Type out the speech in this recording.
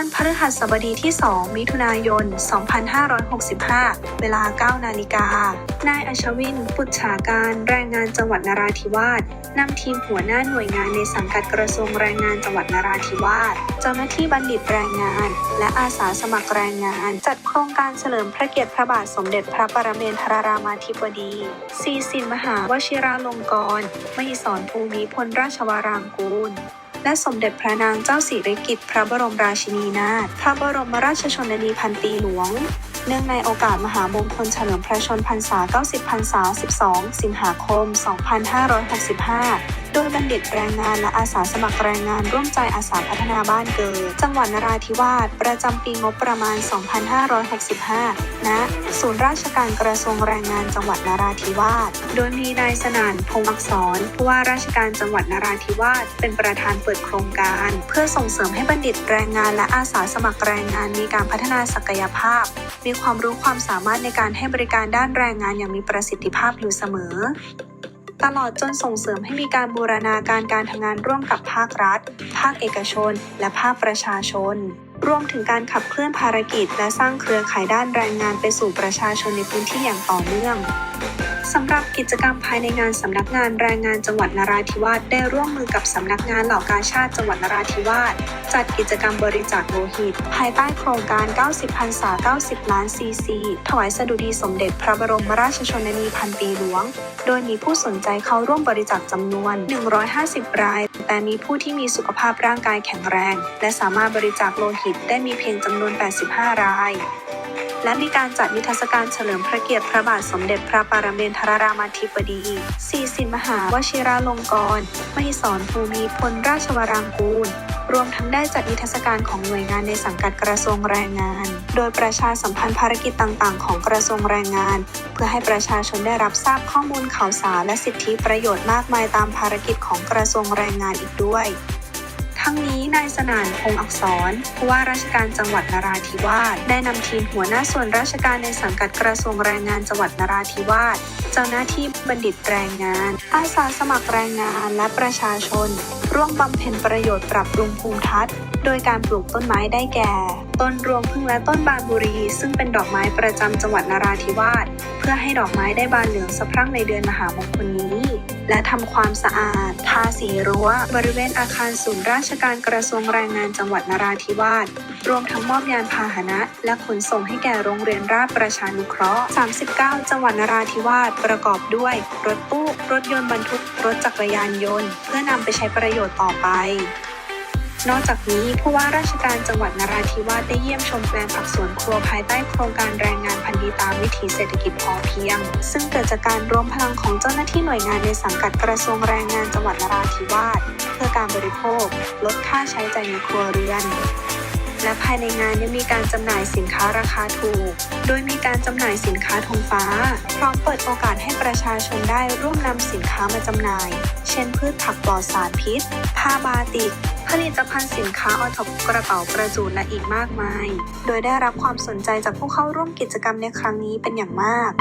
วันพฤหัสบดีที่ 2 มิถุนายน 2565 เวลา 9 นาฬิกา นายอัชวิน ปุจฉาการแรงงานจังหวัดนราธิวาสนำทีมหัวหน้าหน่วยงานในสังกัดกระทรวงแรงงานจังหวัดนราธิวาส เจ้าหน้าที่บัณฑิตแรงงาน และอาสาสมัครแรงงาน จัดโครงการเฉลิมพระเกียรติพระบาทสมเด็จพระปรเมนทรรามาธิบดีซีสินมหาวชิราลงกรณ์มหิศรภูมิพลราชวรางกูล และสมเด็จพระนางเจ้าสิริกิติ์พระบรมราชินีนาถพระบรมราชชนนีพันปีหลวง เนื่องในโอกาสมหามงคลเฉลิมพระชนมพรรษา 90 พรรษา 12 สิงหาคม 2565 โดยบัณฑิตแรงงานและอาสาสมัครแรงงานร่วมใจอาสาพัฒนาบ้านเกิด จังหวัดนราธิวาสประจำปีงบประมาณ 2565 ณ ศูนย์ราชการกระทรวงแรงงานจังหวัดนราธิวาส โดยมีนายสนานพงศ์อักษรผู้ว่าราชการจังหวัดนราธิวาสเป็นประธานเปิดโครงการ เพื่อส่งเสริมให้บัณฑิตแรงงานและอาสาสมัครแรงงานมีการพัฒนาศักยภาพ มีความรู้ความสามารถในการให้บริการด้านแรงงานอย่างมีประสิทธิภาพอยู่เสมอ ตลอดจนส่งเสริมให้มีการบูรณาการการทำงานร่วมกับภาครัฐ ภาคเอกชน และภาคประชาชน รวมถึงการขับเคลื่อนภารกิจ และสร้างเครือข่ายด้านแรงงานไปสู่ประชาชนในพื้นที่อย่างต่อเนื่อง สำหรับกิจกรรมภายในงานสำนักงานแรงงานจังหวัดนราธิวาสได้ร่วมมือกับสำนักงานเหล่ากาชาติจังหวัดนราธิวาสจัดกิจกรรมบริจาคโลหิต ภายใต้โครงการ 90พรรษา 90 ล้านซีซีถวายสดุดีสมเด็จพระบรมราชชนนีพันปีหลวง โดยมีผู้สนใจเข้าร่วมบริจาคจำนวน 150 ราย แต่มีผู้ที่มีสุขภาพร่างกายแข็งแรง และสามารถบริจาคโลหิตได้มีเพียงจำนวน 85 ราย และมีการจัดนิทรรศการเฉลิมพระเกียรติพระบาทสมเด็จพระปรเมนทรรามาธิบดีสีสินมหาวชิราลงกรณ์มหิศรภูมิพลราชวรางกูล รวมทั้งได้จัดนิทรรศการของหน่วยงานในสังกัดกระทรวงแรงงาน โดยประชาสัมพันธ์ภารกิจต่างๆ ของกระทรวงแรงงาน เพื่อให้ประชาชนได้รับทราบข้อมูลข่าวสารและสิทธิประโยชน์มากมายตามภารกิจของกระทรวงแรงงานอีกด้วย ทั้งนี้นายสนานพงศ์อักษรผู้ว่าราชการจังหวัดนราธิวาสได้นำทีมหัวหน้าส่วนราชการในสังกัดกระทรวงแรงงานจังหวัดนราธิวาสเจ้าหน้าที่บัณฑิตแรงงาน อาสาสมัครแรงงานและประชาชน ร่วมบำเพ็ญประโยชน์ปรับปรุงภูมิทัศน์ โดยการปลูกต้นไม้ได้แก่ ต้นรวงพึ่งและต้นบานบุรี ซึ่งเป็นดอกไม้ประจำจังหวัดนราธิวาสเพื่อให้ดอกไม้ได้บานเหลืองสะพรั่งในเดือนมหามงคลนี้ และทำความสะอาดทาสีรั้ว บริเวณอาคารศูนย์ราชการกระทรวงแรงงานจังหวัดนราธิวาสรวมทั้งมอบยานพาหนะ และขนส่งให้แก่โรงเรียนราชประชานุเคราะห์ 39 จังหวัดนราธิวาสประกอบด้วย รถตู้ รถยนต์บรรทุก รถจักรยานยนต์ เพื่อนำไปใช้ประโยชน์ต่อไป นอกจากนี้ผู้ว่าราชการจังหวัดนราธิวาสได้เยี่ยมชมแปลงผักสวนครัวภายใต้โครงการแรงงานพันธีตามวิถีเศรษฐกิจพอเพียง ซึ่งเกิดจากการรวมพลังของเจ้าหน้าที่หน่วยงานในสังกัดกระทรวงแรงงานจังหวัดนราธิวาสเพื่อการบริโภค ลดค่าใช้จ่ายในครัวเรือนและภายในงานยังมีการจำหน่ายสินค้าราคาถูก โดยมีการจำหน่ายสินค้าธงฟ้า พร้อมเปิดโอกาสให้ประชาชนได้ร่วมนำสินค้ามาจำหน่าย เช่นพืชผักปลอดสารพิษ ผ้าบาติก ผลิตภัณฑ์สินค้าออทอปกระเป๋าประจุและอีกมากมาย โดยได้รับความสนใจจากผู้เข้าร่วมกิจกรรมในครั้งนี้เป็นอย่างมาก